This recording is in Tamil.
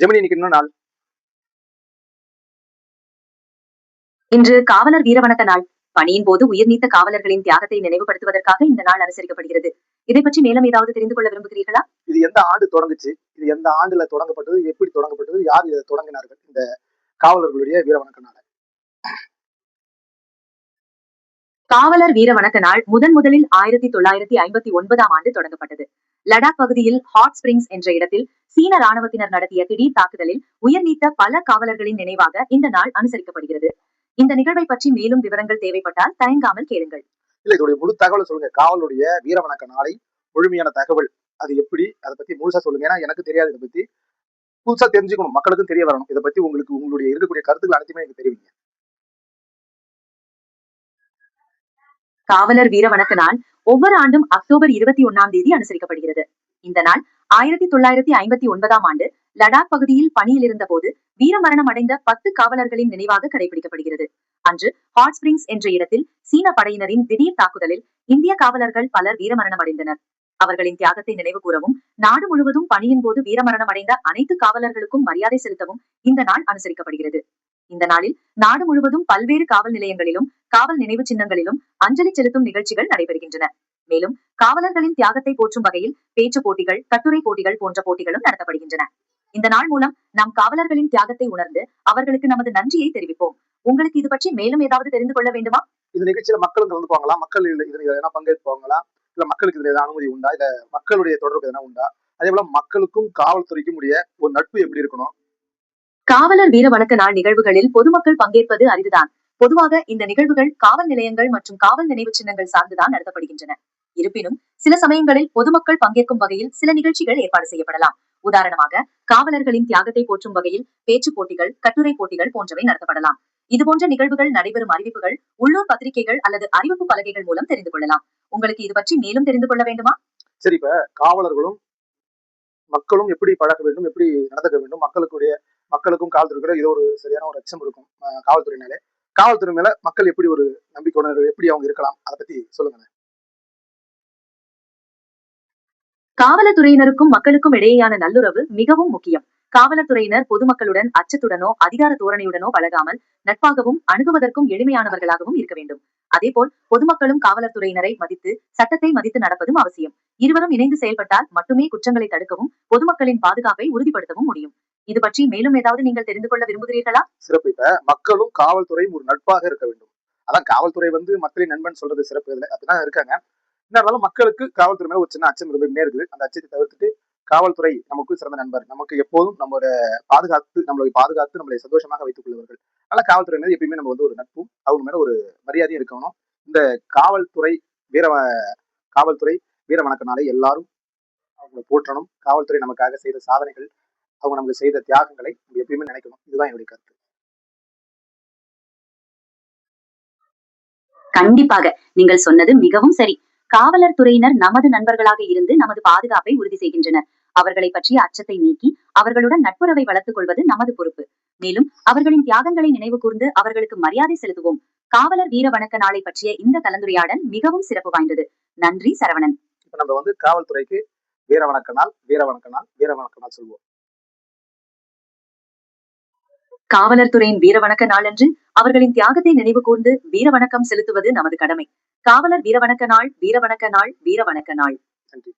ஜெமினி நாள். இன்று காவலர் வீரவணக்க நாள். பணியின் போது உயிர் நீத்த காவலர்களின் தியாகத்தை நினைவுபடுத்துவதற்காக இந்த நாள் அனுசரிக்கப்படுகிறது. இதை பற்றி மேலும் ஏதாவது தெரிந்து கொள்ள விரும்புகிறீர்களா? இது எந்த ஆண்டு தொடங்குச்சு? இது எந்த ஆண்டுல தொடங்கப்பட்டது? எப்படி தொடங்கப்பட்டது? யார் இதை தொடங்கினார்கள்? இந்த காவலர்களுடைய வீரவணக்க நாள். காவலர் வீர வணக்க நாள் முதன் முதலில் ஆயிரத்தி தொள்ளாயிரத்தி ஐம்பத்தி ஒன்பதாம் ஆண்டு தொடங்கப்பட்டது. லடாக் பகுதியில் ஹாட் ஸ்பிரிங்ஸ் என்ற இடத்தில் சீன ராணுவத்தினர் நடத்திய திடீர் தாக்குதலில் உயிர் நீத்த பல காவலர்களின் நினைவாக இந்த நாள் அனுசரிக்கப்படுகிறது. இந்த நிகழ்வை பற்றி மேலும் விவரங்கள் தேவைப்பட்டால் தயங்காமல் கேளுங்கள். இல்ல இதோடைய முழு தகவலை சொல்லுங்க. காவலுடைய வீரவணக்க நாளை முழுமையான தகவல். அது எப்படி? அதை பத்தி முழுசா சொல்லுங்க. ஏன்னா எனக்கு தெரியாது இதை பத்தி. புதுசா தெரிஞ்சுக்கணும். மக்களுக்கும் தெரிய வரணும். இதை பத்தி உங்களுக்கு உங்களுடைய இருக்கக்கூடிய கருத்துக்கள் அனைத்துமே எனக்கு தெரிவிங்க. காவலர் வீர வணக்க நாள் ஒவ்வொரு ஆண்டும் அக்டோபர் இருபத்தி ஒன்னாம் தேதி அனுசரிக்கப்படுகிறது. இந்த நாள் ஆயிரத்தி தொள்ளாயிரத்தி ஐம்பத்தி ஒன்பதாம் ஆண்டு லடாக் பகுதியில் பணியில் இருந்த போது வீரமரணம் அடைந்த பத்து காவலர்களின் நினைவாக கடைபிடிக்கப்படுகிறது அன்று ஹாட் ஸ்பிரிங்ஸ் என்ற இடத்தில் சீன படையினரின் திடீர் தாக்குதலில் இந்திய காவலர்கள் பலர் வீரமரணம் அடைந்தனர் அவர்களின் தியாகத்தை நினைவு கூறவும் நாடு முழுவதும் பணியின் போது வீரமரணம் அடைந்த அனைத்து காவலர்களுக்கும் மரியாதை செலுத்தவும் இந்த நாள் அனுசரிக்கப்படுகிறது. இந்த நாளில் நாடு முழுவதும் பல்வேறு காவல் நிலையங்களிலும் காவல் நினைவு சின்னங்களிலும் அஞ்சலி செலுத்தும் நிகழ்ச்சிகள் நடைபெறுகின்றன. மேலும் காவலர்களின் தியாகத்தை போற்றும் வகையில் பேச்சு போட்டிகள் கட்டுரை போட்டிகள் போன்ற போட்டிகளும் நடத்தப்படுகின்றன. இந்த நாள் மூலம் நாம் காவலர்களின் தியாகத்தை உணர்ந்து அவர்களுக்கு நமது நன்றியை தெரிவிப்போம். உங்களுக்கு இது பற்றி மேலும் ஏதாவது தெரிந்து கொள்ள வேண்டுமா? இந்த நிகழ்ச்சியில மக்களும் கலந்துக்குவாங்களா மக்கள் இதுல எதனா பங்கேற்பாங்களா இல்ல மக்களுக்கு இதுல எதாவது அனுமதி உண்டா? இல்ல மக்களுடைய தொடர்பு எதனா உண்டா? அதே போல மக்களுக்கும் காவல்துறைக்கும் உடைய ஒரு நட்பு எப்படி இருக்கணும்? காவலர் வீர வணக்க நாள் நிகழ்வுகளில் பொதுமக்கள் பங்கேற்பது அரிதுதான். பொதுவாக இந்த நிகழ்வுகள் காவல் நிலையங்கள் மற்றும் காவல் நினைவு சின்னங்கள் சார்ந்துதான் நடத்தப்படுகின்றன. இருப்பினும் சில சமயங்களில் பொதுமக்கள் பங்கேற்கும் வகையில் சில நிகழ்ச்சிகள் ஏற்பாடு செய்யப்படலாம். உதாரணமாக காவலர்களின் தியாகத்தை போற்றும் வகையில் பேச்சு போட்டிகள் கட்டுரை போட்டிகள் போன்றவை நடத்தப்படலாம். இதுபோன்ற நிகழ்வுகள் நடைபெறும் அறிவிப்புகள் உள்ளூர் பத்திரிகைகள் அல்லது அறிவிப்பு பலகைகள் மூலம் தெரிந்து கொள்ளலாம். உங்களுக்கு இது பற்றி மேலும் தெரிந்து கொள்ள வேண்டுமா? சரி இப்ப காவலர்களும் மக்களும் எப்படி பழக வேண்டும் எப்படி நடந்துக்க வேண்டும் மக்களுக்குடைய மக்களுக்கும் காவல்துறைக்கும் இது ஒரு சரியான ஒரு அச்சம் இருக்கும் காவல்துறையினாலே. காவல்துறை மேல மக்கள் எப்படி ஒரு நம்பிக்கையுடன் எப்படி அவங்க இருக்கலாம்? அதை பத்தி சொல்லுங்க. காவலத்துறையினருக்கும் மக்களுக்கும் இடையேயான நல்லுறவு மிகவும் முக்கியம். காவலத்துறையினர் பொதுமக்களுடன் அச்சத்துடனோ அதிகார தோரணையுடனோ பழகாமல் நட்பாகவும் அணுகுவதற்கும் எளிமையானவர்களாகவும் இருக்க வேண்டும். அதேபோல் பொதுமக்களும் காவல்துறையினரை மதித்து சட்டத்தை மதித்து நடப்பதும் அவசியம். இருவரும் இணைந்து செயல்பட்டால் மட்டுமே குற்றங்களை தடுக்கவும் பொதுமக்களின் பாதுகாப்பை உறுதிப்படுத்தவும் முடியும். இது பற்றி மேலும் ஏதாவது நீங்கள் தெரிந்து கொள்ள விரும்புகிறீர்களா? சிறப்பு. இப்ப மக்களும் காவல்துறையும் ஒரு நட்பாக இருக்க வேண்டும். அதான் காவல்துறை வந்து மக்களின் நண்பன் சொல்றது சிறப்பு. இதுல அப்படிதான் இருக்காங்க. இருந்தாலும் மக்களுக்கு காவல்துறை மேல ஒரு சின்ன அச்சம் இருந்துகிட்டே இருக்குது. அந்த அச்சத்தை தவிர்த்துட்டு காவல்துறை நமக்கு சிறந்த நண்பர். நமக்கு எப்போதும் நம்மளோட பாதுகாத்து நம்மளை பாதுகாத்து நம்மளை சந்தோஷமாக வைத்துக் கொள்வார்கள் அதனால காவல்துறை மேல எப்பயுமே நம்ம வந்து ஒரு நட்பும் அவங்க மேல ஒரு மரியாதையும் இருக்கணும். இந்த காவல்துறை வீர காவல்துறை வீர வணக்க நாளை எல்லாரும் அவங்களை போற்றணும். காவல்துறை நமக்காக செய்த சாதனைகள் அவங்க நமக்கு செய்த தியாகங்களை நம்ம எப்பயுமே நினைக்கணும். இதுதான் என்னுடைய கருத்து. கண்டிப்பாக நீங்கள் சொன்னது மிகவும் சரி. காவலர் துறையினர் நமது நண்பர்களாக இருந்து நமது பாதுகாப்பை உறுதி செய்கின்றனர். அவர்களை பற்றிய அச்சத்தை நீக்கி அவர்களுடன் நட்புறவை வளர்த்துக் கொள்வது நமது பொறுப்பு. மேலும் அவர்களின் தியாகங்களை நினைவு கூர்ந்து அவர்களுக்கு மரியாதை செலுத்துவோம். காவலர் வீர வணக்க நாளை பற்றிய இந்த கலந்துரையாடல் மிகவும் சிறப்பு வாய்ந்தது. நன்றி சரவணன். இப்ப நம்ம வந்து காவல்துறைக்கு வீர வணக்க நாள் வீர வணக்க நாள் வீர வணக்க நாள் சொல்லுவோம் காவலர் துறையின் வீரவணக்க நாள் நாளன்று அவர்களின் தியாகத்தை நினைவு கூர்ந்து வீரவணக்கம் செலுத்துவது நமது கடமை. காவலர் வீரவணக்க நாள் வீரவணக்க நாள் வீரவணக்க நாள். நன்றி.